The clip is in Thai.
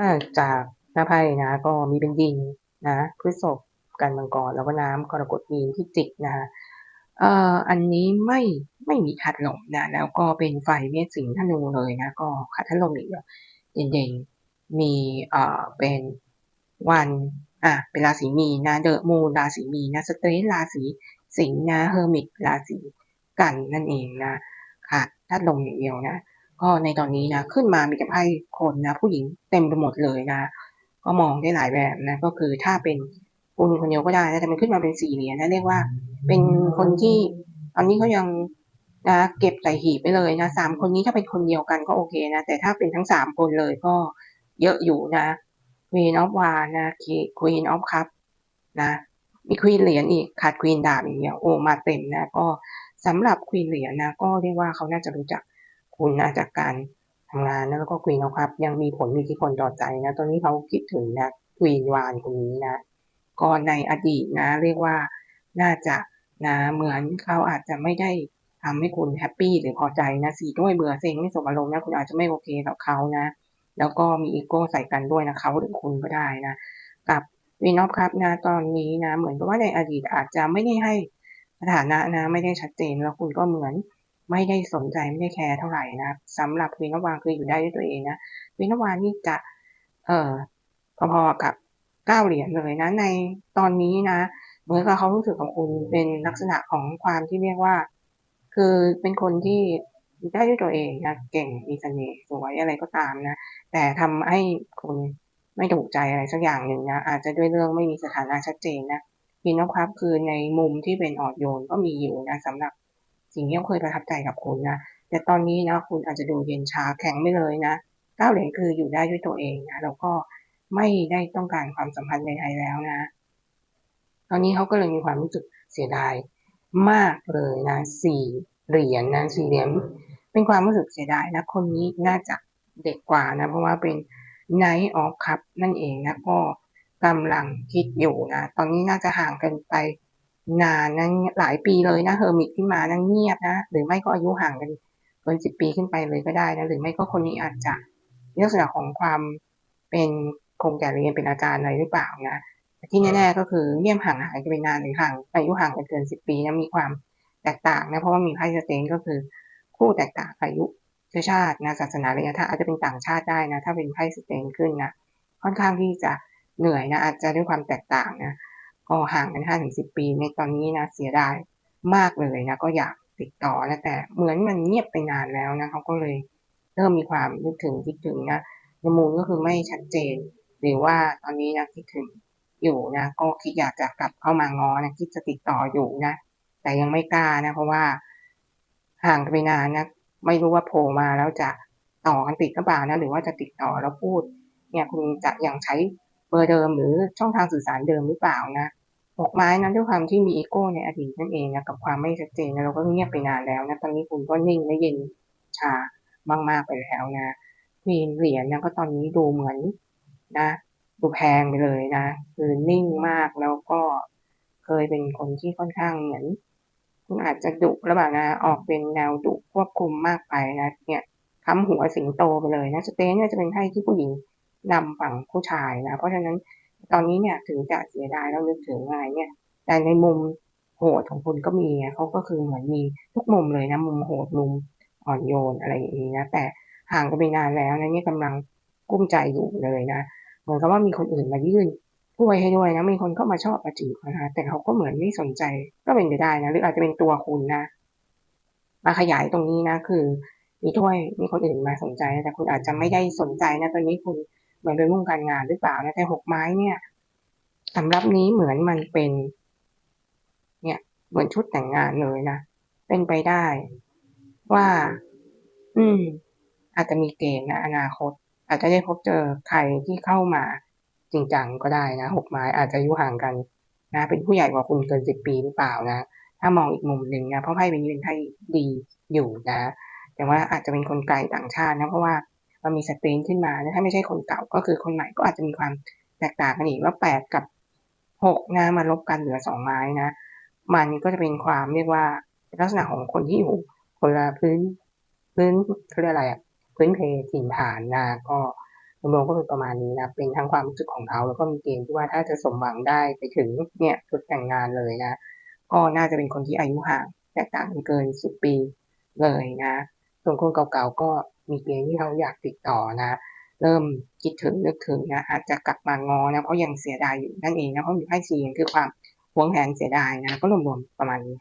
ถ้าจากหน้าไพ่นะ ก็มีเป็นดินนะพฤษภกันมังกรแล้วก็น้ำกรกฎมีนพิจิกนะคะเอ่ออันนี้ไม่ไม่มีขัดลมนะแล้วก็เป็นไฟเมษสิงห์ธนูเลยนะก็ขัดทัดลมอีกเด่นๆมีเอ่อเป็นวันอะเป็นราศีมีนะเดอะมูนราศีมีนะสเตรทราศีสิงห์นะเฮอร์มิตราศีกันนั่นเองนะค่ะทัดลมอย่างเดียวนะ ก็ในตอนนี้นะขึ้นมามีแต่ไพ่คนนะผู้หญิงเต็มไปหมดเลยนะ ก็มองได้หลายแบบนะก็คือถ้าเป็นคุณคนเดียวก็ได้นะแต่มันขึ้นมาเป็นสี่เหรียญนะเรียกว่าเป็นคนที่ตอนนี้เขายังนะเก็บใส่หีบไปเลยนะสามคนนี้ถ้าเป็นคนเดียวกันก็โอเคนะแต่ถ้าเป็นทั้งสามคนเลยก็เยอะอยู่นะ Queen of w a n นะ Queen of Cup นะมีควีนเหรียญอีกขาดควีนดาบอย่างเงี้ยโอ้มาเต็มนะก็สำหรับควีนเหรียญนะก็เรียกว่าเขาน่าจะรู้จัก คุณนะจากการทำงานนะแล้วก็ควีนนะครับ ยังมีผลมีที่คนต่อใจนะ ตอนนี้เขาคิดถึงนะควีนวานคนนี้นะก็ในอดีตนะ เรียกว่าน่าจะนะเหมือนเขาอาจจะไม่ได้ทำให้คุณแฮปปี้หรือพอใจนะสีด้วยเบื่อเซ็งไม่สมอารมณ์นะคุณอาจจะไม่โอเคกับเขานะ แล้วก็มีอีโก้ใส่กันด้วยนะเขาหรือคุณก็ได้นะ กับวีนอฟครับนะตอนนี้นะ เหมือนกับว่าในอดีตอาจจะไม่ได้ให้สถานะนะ ไม่ได้ชัดเจนแล้วคุณก็เหมือน ไม่ได้สนใจไม่ได้แคร์เท่าไหร่นะสำหรับวีนวางคืออยู่ได้ด้วยตัวเองนะวีนวางนี่จะเอ่อพอๆกับเก้าเหรียญเลยนะในตอนนี้นะเหมือนกับเขารู้สึกของคุณเป็นลักษณะของความที่เรียกว่า คือเป็นคนที่ได้ด้วยตัวเองนะเก่งมีเสน่ห์สวยอะไรก็ตามนะ แต่ทำให้คุณไม่ถูกใจอะไรสักอย่างหนึ่งนะอาจจะด้วยเรื่องไม่มีสถานะชัดเจนนะพีนครับคือในมุมที่เป็นอ่อนโยนก็มีอยู่นะสำหรับ สิ่งที่เคยประทับใจกับคุณนะแต่ตอนนี้นะคุณอาจจะดูเย็นชาแข็งไม่เลยนะเก้าเหรียญคืออยู่ได้ด้วยตัวเองนะแล้วก็ไม่ได้ต้องการความสัมพันธ์ใดๆแล้วนะ ตอนนี้เขาก็เลยมีความรู้สึกเสียดายมากเลยนะสี่เหรียญนะสี่เหรียญเป็นความรู้สึกเสียดายนะคนนี้น่าจะเด็กกว่านะ เพราะว่าเป็นไนท์ออฟคัพนั่นเองนะก็กำลังคิดอยู่นะ ตอนนี้น่าจะห่างกันไป นานนั้นหลายปีเลยนะเฮอร์มิตที่มานั่งเงียบนะ หรือไม่ก็อายุห่างกันเกินสิบปีขึ้นไปเลยก็ได้นะ หรือไม่ก็คนนี้อาจจะลักษณะของความเป็นคงแก่เรียนเป็นอาจารย์อะไรหรือเปล่านะที่แน่ๆก็คือเงียบห่างหายกันไปนานหรือห่างอายุห่างกันเกินสิบปีนะมีความแตกต่างนะเพราะว่ามีไพ่สเตนก็คือคู่แตกต่างอายุเชื้อชาตินะศาสนาระยะทางอาจจะเป็นต่างชาติได้นะ ถ้าเป็นไพ่สเตนขึ้นนะค่อนข้างที่จะเหนื่อยนะอาจจะด้วยความแตกต่างนะ ก็ห่างกันห้าถึงสิบปีในตอนนี้นะเสียดายมากเลยนะก็อยากติดต่อนะแต่เหมือนมันเงียบไปนานแล้วนะเขาก็เลยเริ่มมีความนึกถึงคิดถึงนะนมูลก็คือไม่ชัดเจน หรือว่าตอนนี้นะคิดถึงอยู่นะก็คิดอยากจะกลับเข้ามางอนะคิดจะติดต่ออยู่นะแต่ยังไม่กล้านะ เพราะว่าห่างกันไปนานนะไม่รู้ว่าโผล่มาแล้วจะต่อกันติดหรือเปล่านะ หรือว่าจะติดต่อแล้วพูด เนี่ยคุณจะยังใช้เบอร์เดิมหรือช่องทางสื่อสารเดิมหรือเปล่านะ หกไม้นั้นด้วยความที่มีอีโก้ในอดีตนั่นเองนะกับความไม่ชัดเจนนะเราก็เงียบไปนานแล้วนะตอนนี้คุณก็นิ่งและเย็นชามากๆไปแล้วนะมีเหรียญนะก็ตอนนี้ดูเหมือนนะดูแพงไปเลยนะคือนิ่งมากแล้วก็เคยเป็นคนที่ค่อนข้างเหมือนคุณอาจจะดุระบาดนะออกเป็นแนวดุควบคุมมากไปนะเนี่ยคำหัวสิงโตไปเลยนะสเตนเนี่ยจะเป็นไพ่ที่ผู้หญิงนำฝั่งผู้ชายนะเพราะฉะนั้น ตอนนี้เนี่ยถึงจะเสียดายแล้วนึกถึงอะไรเนี่ย แต่ในมุมโหดของคุณก็มีเขาก็คือเหมือนมีทุกมุมเลยนะ มุมโหดมุมอ่อนโยนอะไรอย่างนี้นะ แต่ห่างกันไปนานแล้วนะนี่กำลังกุ้มใจอยู่เลยนะ เหมือนกับว่ามีคนอื่นมายื่นช่วยให้ด้วยนะ มีคนเข้ามาชอบมาจีบนะคะแต่เขาก็เหมือนไม่สนใจ ก็เป็นไปได้นะ หรืออาจจะเป็นตัวคุณนะ มาขยายตรงนี้นะ คือ มีถ้วยมีคนอื่นมาสนใจ แต่คุณอาจจะไม่ได้สนใจนะ ตอนนี้คุณ เหมือนเป็นมุ่งการงานหรือเปล่านะแต่หกไม้เนี่ยสำหรับนี้เหมือนมันเป็น เนี่ย เหมือนชุดแต่งงานเลยนะเป็นไปได้ ว่า อืม อาจจะมีเกณฑ์นะอนาคต อาจจะได้พบเจอใครที่เข้ามาจริงจังก็ได้นะหกไม้อาจจะอายุห่างกันนะเป็นผู้ใหญ่กว่าคุณเกินสิบปีหรือเปล่านะถ้ามองอีกมุมหนึ่งนะเพราะไพ่เป็นเป็นไพ่ดีอยู่นะแต่ว่าอาจจะเป็นคนไกลต่างชาตินะเพราะว่า มันมีสตรีนขึ้นมาถ้าไม่ใช่คนเก่าก็คือคนใหม่ก็อาจจะมีความแตกต่างกันอีกว่าแปดกับหกนะมาลบกันเหลือสองไม้นะ มันก็จะเป็นความเรียกว่าลักษณะของคนที่อยู่คนละพื้นพื้นเขาเรียกอะไรอะพื้นเพถิ่นฐานนะก็รวมๆก็เป็นประมาณนี้นะ เป็นทั้งความรู้สึกของเขาแล้วก็มีเกณฑ์ที่ว่าถ้าจะสมหวังได้ไปถึงเนี่ยจุดแต่งงานเลยนะ ก็น่าจะเป็นคนที่อายุห่างแตกต่างกันเกิน10ปีเลยนะ ส่วนคนเก่าๆก็ มีเกณฑ์ที่เขาอยากติดต่อนะ เริ่มคิดถึงนึกถึงนะอาจจะกลับมางอนะเพราะยังเสียดายอยู่นั่นเองนะเพราะมีไพ่4คือความหวงแหนเสียดายนะก็รวมๆประมาณนี้